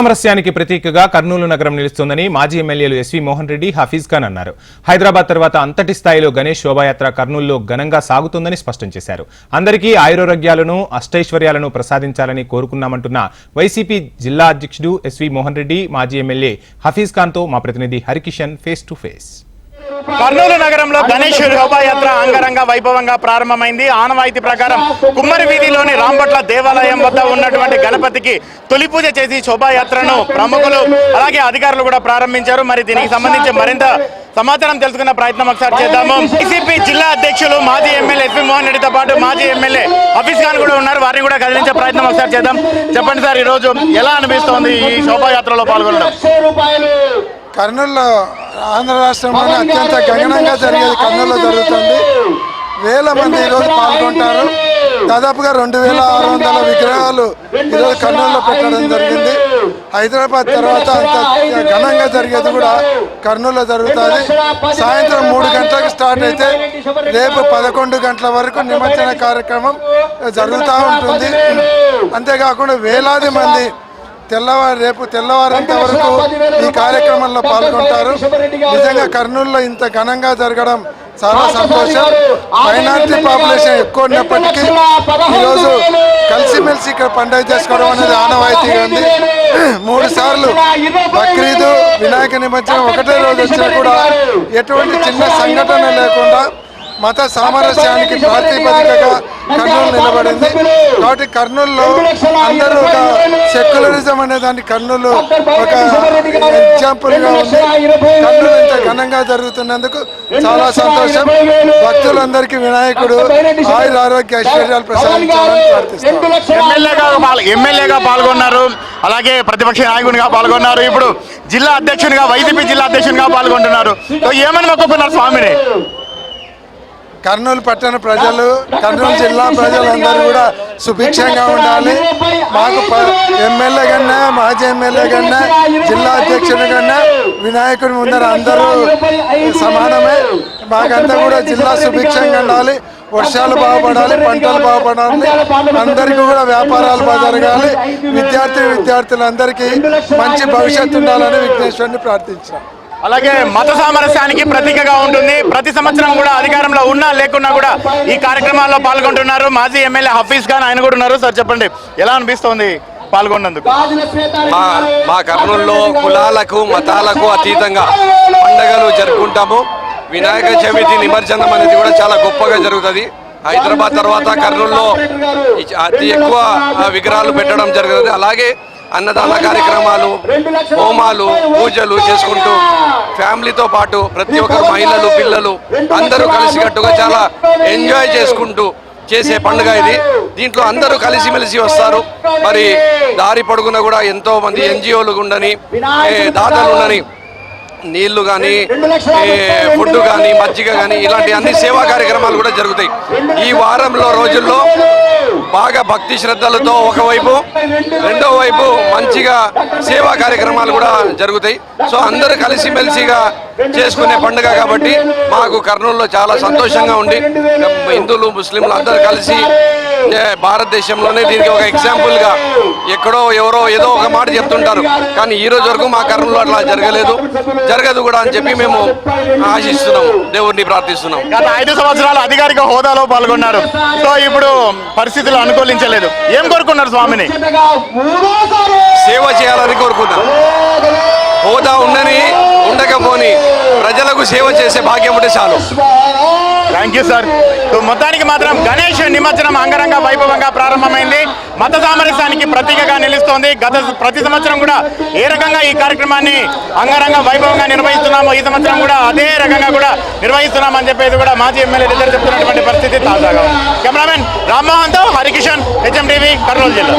సామరస్యానికి ప్రతీకగా కర్నూలు నగరం నిలుస్తోందని మాజీ ఎమ్మెల్యేలు ఎస్వి మోహన్ రెడ్డి హఫీజ్ ఖాన్ అన్నారు. హైదరాబాద్ తర్వాత అంతటి స్థాయిలో గణేష్ శోభాయాత్ర కర్నూలులో ఘనంగా సాగుతుందని స్పష్టం చేశారు. అందరికీ ఆయురోగ్యాలను అష్టైశ్వర్యాలను ప్రసాదించాలని కోరుకున్నామంటున్న వైసీపీ జిల్లా అధ్యక్షుడు ఎస్వి మోహన్ రెడ్డి మాజీ ఎమ్మెల్యే హఫీజ్ ఖాన్తో మా ప్రతినిధి Harikishan face to face. Kurnool నగరంలో గణేష్ శోభాయాత్ర అంగరంగ వైభవంగా ప్రారంభమైంది. ఆనవాయితీ ప్రకారం కుమ్మరి వీధిలోని రాంపట్ల దేవాలయం వద్ద ఉన్నటువంటి గణపతికి తొలి పూజ చేసి శోభాయాత్రను ప్రముఖులు అలాగే అధికారులు కూడా ప్రారంభించారు. మరి దీనికి సంబంధించి మరింత సమాచారం తెలుసుకున్న ప్రయత్నం ఒకసారి చేద్దాము. బీసీపీ జిల్లా అధ్యక్షులు మాజీ ఎమ్మెల్యే ఎస్పీ మోహన్ రెడ్డితో పాటు మాజీ ఎమ్మెల్యే హఫీజ్ ఖాన్ కూడా ఉన్నారు. వారిని కూడా కదిలించే ప్రయత్నం ఒకసారి చేద్దాం. చెప్పండి సార్ ఈ రోజు ఎలా అనిపిస్తోంది ఈ శోభాయాత్రలో పాల్గొనడం? కర్నూలులో ఆంధ్ర రాష్ట్రంలోనే అత్యంత గగనంగా జరిగేది కర్నూలులో జరుగుతుంది. వేల మంది ఈరోజు పాల్గొంటారు. దాదాపుగా రెండు వేల ఆరు వందల విగ్రహాలు ఈరోజు కర్నూలులో పెట్టడం జరిగింది. హైదరాబాద్ తర్వాత అంత ఘనంగా జరిగేది కూడా కర్నూలులో జరుగుతుంది. సాయంత్రం మూడు గంటలకు స్టార్ట్ అయితే రేపు పదకొండు గంటల వరకు నిమజ్జన కార్యక్రమం జరుగుతూ ఉంటుంది. అంతేకాకుండా వేలాది మంది తెల్లవారు రేపు తెల్లవారంత వరకు ఈ కార్యక్రమంలో పాల్గొంటారు. నిజంగా కర్నూలులో ఇంత ఘనంగా జరగడం చాలా సంతోషం. మైనారిటీ పాపులేషన్ ఎక్కువ ఉన్నప్పటికీ ఈరోజు కలిసిమెలిసి ఇక్కడ పండుగ చేసుకోవడం అనేది ఆనవాయితీగా ఉంది. మూడు సార్లు బక్రీదు వినాయక నిమజ్జనం ఒకటే రోజు వచ్చినా కూడా ఎటువంటి చిన్న సంఘటన లేకుండా మత సామరస్యానికి ప్రాతిపదికగా కర్నూలు నిలబడింది. కాబట్టి కర్నూలులో అందరూ ఒక సెక్యులరిజం అనే దాన్ని కర్నూలు ఒక ఎగ్జాంపుల్గా ఉంది. కర్నూలు ఇంత ఘనంగా జరుగుతున్నందుకు చాలా సంతోషం. భక్తులందరికీ వినాయకుడు ఆయుర ఆరోగ్య ఐశ్వర్యాలు ప్రసాదించాలని ప్రార్థిస్తాం ఎమ్మెల్యేగా పాల్- ఎమ్మెల్యేగా పాల్గొన్నారు. అలాగే ప్రతిపక్ష నాయకునిగా పాల్గొన్నారు. ఇప్పుడు జిల్లా అధ్యక్షునిగా వైసీపీ జిల్లా అధ్యక్షునిగా పాల్గొంటున్నారు. సో ఏమని మొక్కుకున్నారు స్వామిని? కర్నూలు పట్టణ ప్రజలు కర్నూలు జిల్లా ప్రజలందరూ కూడా సుభిక్షంగా ఉండాలి. మాకు ప- ఎమ్మెల్యే కన్నా మాజీ ఎమ్మెల్యే కన్నా జిల్లా అధ్యక్షుడి కన్నా వినాయకుడి ముందర అందరూ సమానమే. మాకంతా కూడా జిల్లా సుభిక్షంగా ఉండాలి. వర్షాలు బాగుపడాలి పంటలు బాగుపడాలి. అందరికీ కూడా వ్యాపారాలు బాగా జరగాలి. విద్యార్థి విద్యార్థులందరికీ మంచి భవిష్యత్తు ఉండాలని విఘ్నేశ్వరుని ప్రార్థించాను. అలాగే మత సామరస్యానికి ప్రతీకగా ఉంటుంది. ప్రతి సంవత్సరం కూడా అధికారంలో ఉన్నా లేకున్నా కూడా ఈ కార్యక్రమాల్లో పాల్గొంటున్నారు. మాజీ ఎమ్మెల్యే హఫీజ్ ఖాన్ ఆయన కూడా ఉన్నారు. సార్ చెప్పండి. ఎలా అనిపిస్తోంది పాల్గొన్నందుకు? మా మా కర్నూలులో కులాలకు మతాలకు అతీతంగా పండగలు జరుపుకుంటాము. వినాయక చవితి నిమజ్జనం అనేది కూడా చాలా గొప్పగా జరుగుతుంది. హైదరాబాద్ తర్వాత కర్నూలులో అతి ఎక్కువ విగ్రహాలు పెట్టడం జరుగుతుంది. అలాగే అన్నదాన కార్యక్రమాలు హోమాలు పూజలు చేసుకుంటూ ఫ్యామిలీతో పాటు ప్రతి ఒక్కరు మహిళలు పిల్లలు అందరూ కలిసికట్టుగా చాలా ఎంజాయ్ చేసుకుంటూ చేసే పండుగ ఇది. దీంట్లో అందరూ కలిసిమెలిసి వస్తారు. మరి దారి పొడుగున కూడా ఎంతో మంది ఎన్జిఓలు ఉండని దాతలు ఉండని నీళ్ళు కానీ ఫుడ్ కానీ మజ్జిగ కానీ ఇలాంటి అన్ని సేవా కార్యక్రమాలు కూడా జరుగుతాయి. ఈ వారంలో రోజుల్లో బాగా భక్తి శ్రద్ధలతో ఒకవైపు రెండో వైపు మంచిగా సేవా కార్యక్రమాలు కూడా జరుగుతాయి. సో అందరూ కలిసిమెలిసిగా చేసుకునే పండుగ కాబట్టి మాకు కర్నూలులో చాలా సంతోషంగా ఉండి హిందువులు ముస్లింలు అందరూ కలిసి భారతదేశంలోనే దీనికి ఒక ఎగ్జాంపుల్గా ఎక్కడో ఎవరో ఏదో ఒక మాట చెప్తుంటారు. కానీ ఈ రోజు వరకు మా కర్నూలు అట్లా జరగలేదు. జరగదు కూడా అని చెప్పి మేము ఆశిస్తున్నాం దేవుడిని ప్రార్థిస్తున్నాం గత ఐదు సంవత్సరాలు అధికారిక హోదాలో పాల్గొన్నారు. సో ఇప్పుడు పరిస్థితులు అనుకూలించలేదు. ఏం కోరుకున్నారు స్వామిని? సేవ చేయాలని కోరుకున్నాం హోదా ఉండని ఉండకపోని ప్రజలకు సేవ చేసే భాగ్యం ఉంటే చాలు. థ్యాంక్ యూ సార్ మొత్తానికి మాత్రం గణేష్ నిమజ్జనం అంగరంగ వైభవంగా ప్రారంభమైంది. మత సామరస్యానికి ప్రతీకగా నిలుస్తోంది. గత ప్రతి సంవత్సరం కూడా ఏ రకంగా ఈ కార్యక్రమాన్ని అంగరంగ వైభవంగా నిర్వహిస్తున్నామో ఈ సంవత్సరం కూడా అదే రకంగా కూడా నిర్వహిస్తున్నామని చెప్పేది కూడా మాజీ ఎమ్మెల్యే ఇద్దరు చెప్తున్నటువంటి పరిస్థితి తాజాగా కెమెరామెన్ రామ్మోహన్తో హరికిషన్ హెచ్ఎం టీవీ కర్నూలు జిల్లా.